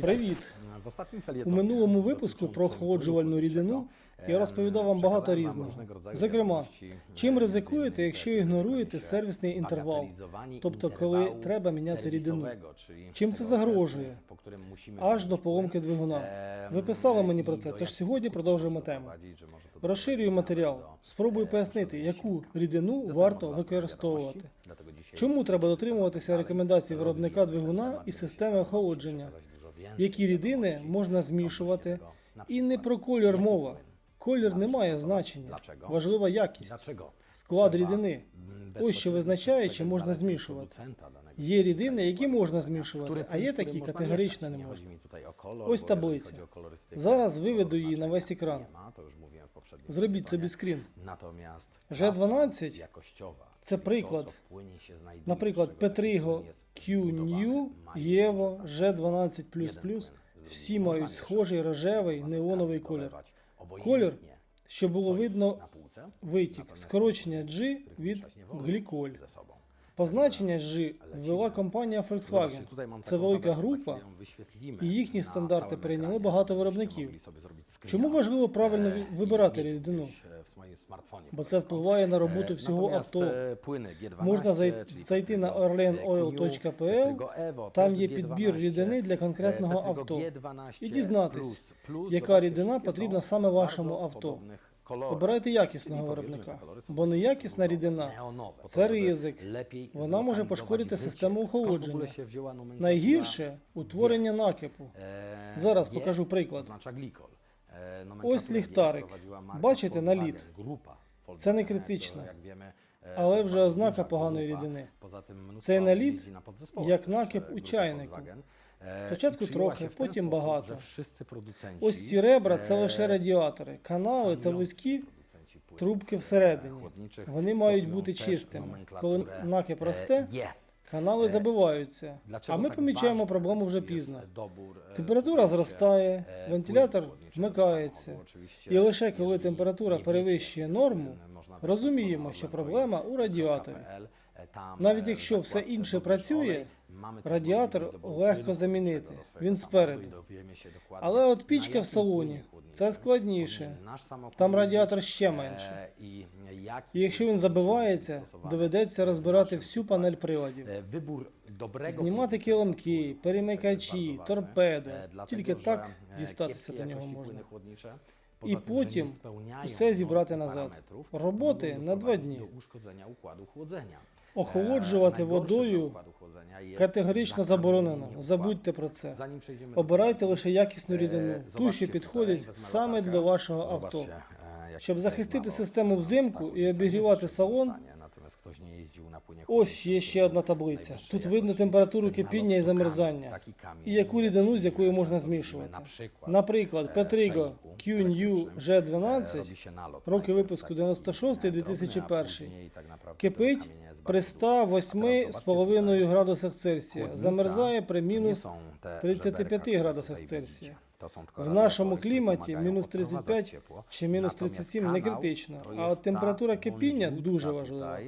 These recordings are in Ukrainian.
Привіт! У минулому випуску про охолоджувальну рідину я розповідав вам багато різного. Зокрема, чим ризикуєте, якщо ігноруєте сервісний інтервал, тобто коли треба міняти рідину. Чим це загрожує? Аж до поломки двигуна. Ви писали мені про це, тож сьогодні продовжуємо тему. Розширюю матеріал. Спробую пояснити, яку рідину варто використовувати. Чому треба дотримуватися рекомендацій виробника двигуна і системи охолодження? Які рідини можна змішувати? І не про колір мова. Колір не має значення. Важлива якість. Склад рідини. Ось що визначає, чи можна змішувати. Є рідини, які можна змішувати, а є такі категорично не можна. Ось таблиця. Зараз виведу її на весь екран. Зробіть собі скрін. G12 – це приклад. Наприклад, Петриго Q-New, Єво, G12++. Всі мають схожий рожевий неоновий колір. Колір, що було видно витік, скорочення G від гліколь. Позначення G ввела компанія Volkswagen. Це велика група, і їхні стандарти перейняли багато виробників. Чому важливо правильно ві- вибирати рідину? Бо це впливає на роботу всього авто. Можна зайти на orlenoil.pl, там є підбір рідини для конкретного авто, і дізнатись, яка рідина потрібна саме вашому авто. Обирайте якісного виробника, бо неякісна рідина це ризик. Вона може пошкодити систему охолодження. Найгірше утворення накипу. Зараз покажу приклад. Ось ліхтарик. Бачите наліт. Це не критично, але вже ознака поганої рідини. Цей наліт як накип у чайнику. Спочатку трохи, потім багато. Ось ці ребра це лише радіатори. Канали це вузькі трубки всередині. Вони мають бути чистими. Коли накип росте, канали забиваються. А ми помічаємо проблему вже пізно. Температура зростає, вентилятор вмикається. І лише коли температура перевищує норму, розуміємо, що проблема у радіаторі. Навіть якщо все інше працює, радіатор легко замінити. Він спереду. Але от пічка в салоні це складніше. Там радіатор ще менше. І якщо він забивається, доведеться розбирати всю панель приладів. Знімати килимки, перемикачі, торпеди. Тільки так дістатися до нього можна. І потім усе зібрати назад. Роботи на два дні. Охолоджувати водою категорично заборонено. Забудьте про це. Обирайте лише якісну рідину, ту, що підходить саме для вашого авто. Щоб захистити систему взимку і обігрівати салон, ось є ще одна таблиця. Тут видно температуру кипіння і замерзання, і яку рідину, з якою можна змішувати. Наприклад, Petrigo Q-New G12, роки випуску 96-2001, кипить при 108,5 градусах Цельсія, замерзає при мінус 35 градусах Цельсія. В нашому кліматі мінус 35 чи мінус 37 не критично, а от температура кипіння дуже важлива.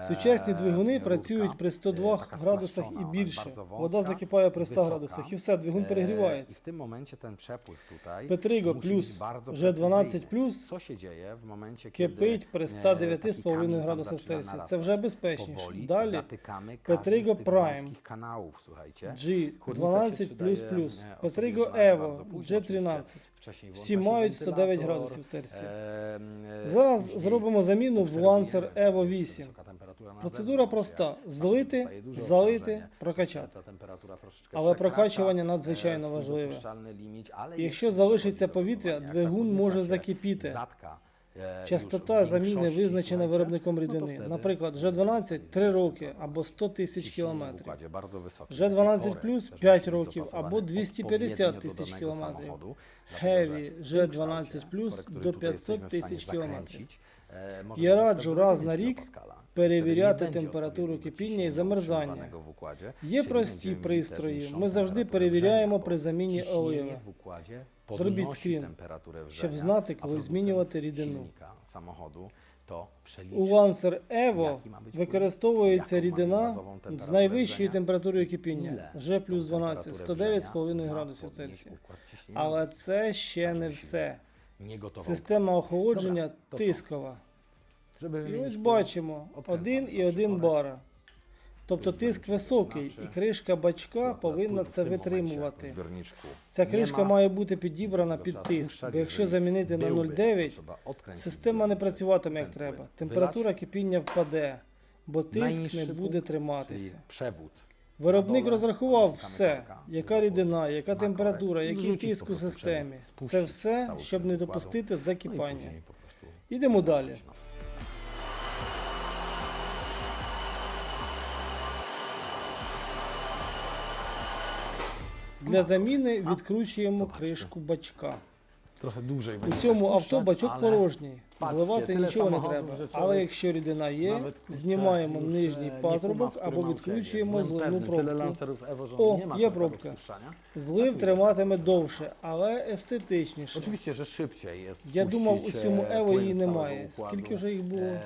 Сучасні двигуни працюють при 102 градусах і більше. Вода закипає при 100 градусах, і все, двигун перегрівається. Musi плюс G12 precyzyjny. плюс кипить при e, 109,5 taki kamień tam градусах Цельсія. Це вже безпечніше. Далі wąskich kanałów, słuchajcie. G12 плюс плюс, Petrigo Evo G13. Всі мають 109 градусів Цельсія. Зараз зробимо заміну в Lancer Evo 8. Процедура проста: злити, залити, прокачати. Але прокачування надзвичайно важливе. Якщо залишиться повітря, двигун може закипіти. Частота заміни визначена виробником рідини. Наприклад, G12 – 3 роки або 100 тисяч кілометрів. G12 плюс 5 років або 250 тисяч кілометрів. Heavy G12 плюс до 500 тисяч кілометрів. Я раджу раз на рік перевіряти температуру кипіння і замерзання. Є прості пристрої. Ми завжди перевіряємо при заміні оливи. Зробіть скрін, щоб знати, коли змінювати рідину. У. Lancer Evo використовується рідина з найвищою температурою кипіння вже плюс tą 12, temperaturę 109,5 wrzenia градусів Цельсія. Але це ще не все. Система охолодження тискова. Żeby І ось бачимо один і один бара. Тобто тиск високий, і кришка бачка повинна це витримувати. Ця кришка має бути підібрана під тиск, бо якщо замінити на 0,9, система не працюватиме як треба. Температура кипіння впаде, бо тиск не буде триматися. Виробник розрахував все, яка рідина, яка температура, який тиск у системі. Це все, щоб не допустити і закипання. Ідемо далі. Для заміни відкручуємо кришку бачка. Trochę dłużej У цьому авто бачок порожній. Зливати нічого не треба. Але якщо рідина є, знімаємо нижній e, патрубок або jest. зливну пробку. О, є пробка. Злив триматиме довше, але естетичніше. Я думав, у цьому e, Ево її немає. Скільки вже їх було? e,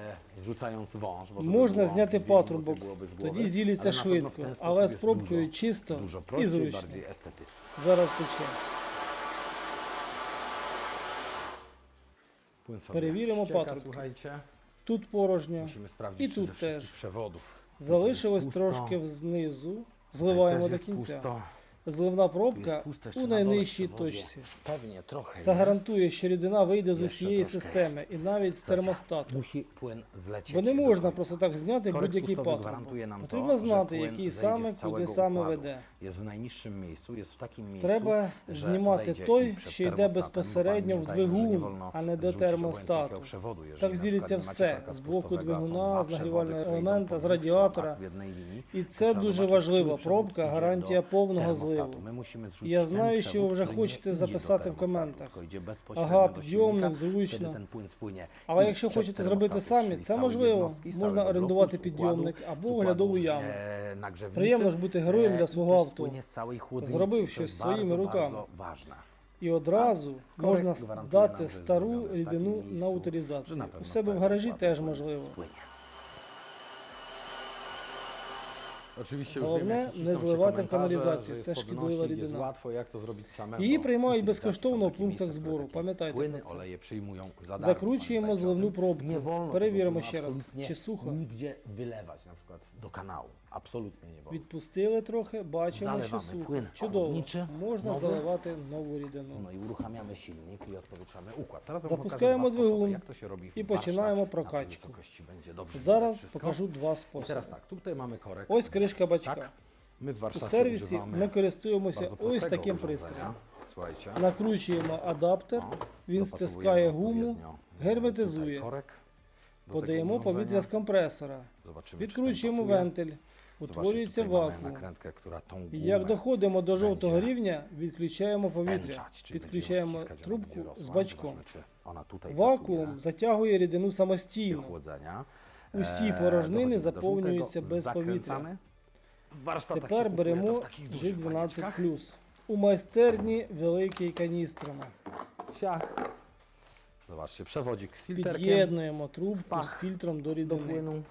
Можна зняти патрубок, тоді зіліться швидко, але з пробкою чисто і зручно. Зараз тече. Перевіримо патрубки. Тут порожньо. І тут теж. Залишилось трошки знизу. Зливаємо до кінця. Зливна пробка у найнижчій точці. Це гарантує, що рідина вийде з усієї системи і навіть з термостату. Бо не можна просто так зняти будь-який патрубок. Потрібно знати, який саме, куди саме веде. Треба знімати той, що йде безпосередньо в двигун, а не до термостату. Так macie все з боку двигуна, з нагрівального елемента, з радіатора. І це дуже важливо. przewód Пробка гарантія повного зливу. Ми мусимо Я знаю, що ви вже хочете записати в коментах. Ага, підйомник, зручно. Але якщо хочете зробити самі, це можливо. Можна орендувати підйомник або оглядову яму. e, Приємно ж бути героєм для e, свого авто. Зробив щось своїми руками. І одразу можна дати стару рідину на утилізацію. У себе в гаражі теж можливо. Oczywiście Головне, już не зливати в каналізацію. Це шкідлива рідина. Її приймають безкоштовно в пунктах збору. Пам'ятайте про це. Закручуємо зливну пробку. Перевіримо ще раз, чи сухо. Na przykład do kanału. Absolutnie nie wolno. Відпустили трохи, бачимо, що сухо. Чудово. Можна заливати нову рідину. No i uruchamiamy silnik i odpowietrzamy układ. Teraz wam Запускаємо pokażę dwa sposoby, двигун jak to się robi w і починаємо tej прокачку. wysokości będzie dobrze Зараз widać wszystko. покажу два I способи. tak, tutaj mamy korek. Ось кришка Tak, бачка. my w У сервісі ми користуємося bardzo ось таким urządzenia. пристроєм. Słuchajcie. Накручуємо адаптер, він dopasowujemy стискає гуму, odpowiednio, герметизує. tutaj korek do Подаємо urządzenia. повітря з компресора, Zobaczymy, czy ten відкручуємо pasuje. вентиль, Zobaczcie, утворюється tutaj mamy вакуум. nakrętkę, która tą І як gumę доходимо до жовтого рівня, відключаємо повітря, spęczać, czyli підключаємо będzie ją ściskać, ona трубку będzie з бачком. Zobaczmy, czy ona tutaj Вакуум pasuje затягує рідину do самостійно. chłodzenia. Усі Е, порожнини dochodzimy do заповнюються без повітря. zakręcamy. Тепер беремо w takich dużych G12. У майстерні великий каністрами. Siach. Zobaczcie, przewodzik z filterkiem Під'єднуємо трубку Пах. з фільтром до do рідини. płynu.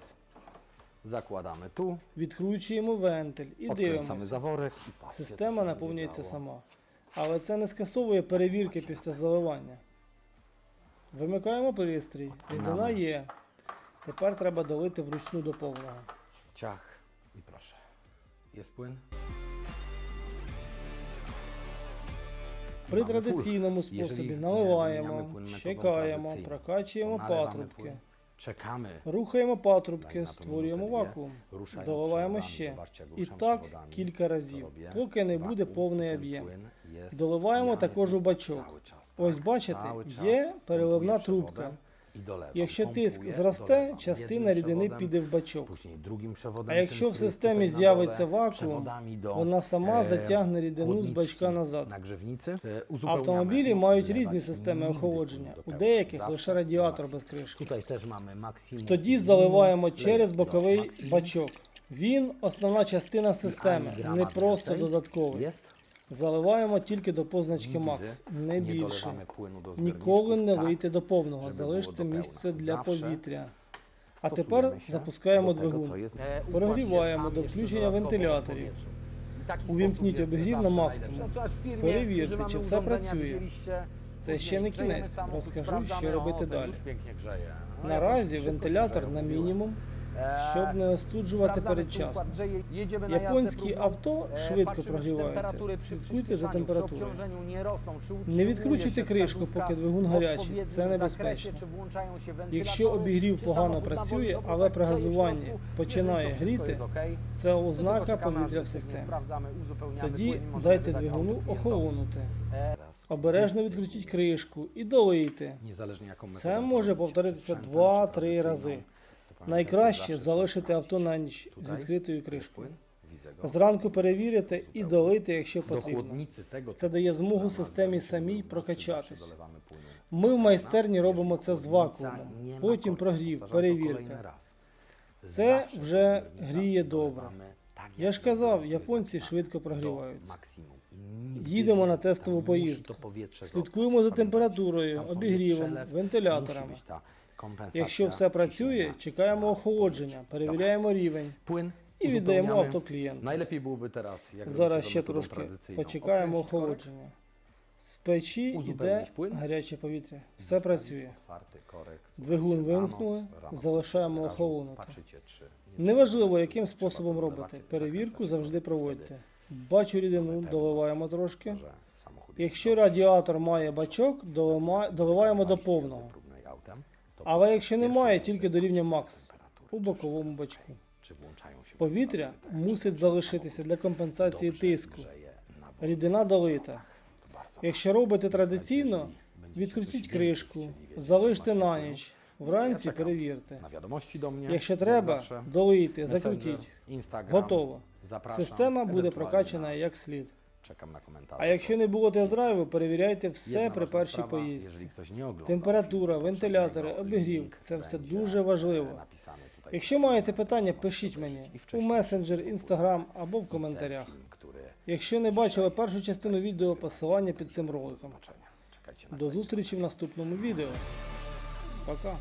Zakładamy tu, Відкручуємо вентиль і odkręcamy дивимося. zaworek i patrzcie, co Система się наповнюється będzie działo. сама. Але це не скасовує перевірки після заливання. Вимикаємо пристрій. Рідина є. Тепер треба долити вручну до повного. Ciach i proszę. Płyn? При традиційному способі наливаємо, чекаємо, прокачуємо патрубки, Czekamy. рухаємо патрубки, створюємо вакуум, доливаємо ще. І так кілька разів, поки не буде повний об'єм. Доливаємо також у бачок. Ось бачите, є переливна трубка. Якщо тиск зросте, частина рідини піде в бачок. А якщо в системі з'явиться вакуум, вона сама e, затягне рідину з бачка назад. uzupełniamy. Автомобілі мають різні системи охолодження. У деяких лише радіатор без кришки. Тоді заливаємо через боковий бачок. Він основна частина системи, не просто додатковий. Заливаємо тільки до позначки Max, не більше. Ніколи не лийте до повного, залиште місце для повітря. А тепер запускаємо двигун. Е, się до включення вентиляторів. Увімкніть обігрів на максимум. Перевірте, чи все працює. Це ще не кінець. Розкажу, що робити далі. Наразі вентилятор на мінімум, Е, щоб не остуджувати передчасно. Японські авто Е, швидко прогріваються. Слідкуйте за температурою. Не відкручуйте кришку, поки двигун гарячий. Це небезпечно. Якщо обігрів погано працює, але при газуванні починає гріти, це ознака повітря в системі. Тоді дайте двигуну охолонути. Е, Обережно відкрутіть кришку і долийте. Це може повторитися czy sprzętem, два-три czy tradycyjną, рази. Найкраще залишити авто на ніч з відкритою кришкою. Зранку перевірити і долити, якщо потрібно. Це дає змогу системі самій прокачатись. Ми в майстерні робимо це з вакуумом, потім прогрів, перевірка. Це вже гріє добре. Я ж казав, японці швидко прогріваються. Їдемо на тестову поїздку. Слідкуємо за температурою, обігрівом, вентиляторами. Якщо все працює, чекаємо охолодження, перевіряємо рівень і віддаємо авто клієнту. Зараз ще трошки почекаємо охолодження. З печі йде гаряче повітря. Все працює. Двигун вимкнули, залишаємо охолонути. Неважливо, яким способом zakręcać Перевірку завжди проводьте. Бачу рідину, доливаємо трошки. Якщо радіатор має бачок, доливаємо до повного. To Але якщо немає, тільки до рівня макс у боковому бачку. Повітря мусить залишитися для компенсації тиску. Рідина долита. Якщо робите традиційно, відкрутіть кришку, залиште на ніч. Вранці перевірте. Якщо треба, долийте, закрутіть. Готово. Система буде прокачана як слід. Czekam na komentarze. А якщо не було тест-драйву, перевіряйте все Jedna при ważna першій sprawa, поїздці. jeżeli ktoś nie oglądał Температура, filmu вентилятори, обігрів link це все będzie, дуже важливо. napisany tutaj. Якщо маєте питання, пишіть мені у месенджер, інстаграм або в коментарях. film, który Якщо не бачили першу частину відео, посилання під цим роликом. Czekajcie na До зустрічі в наступному відео. Пока.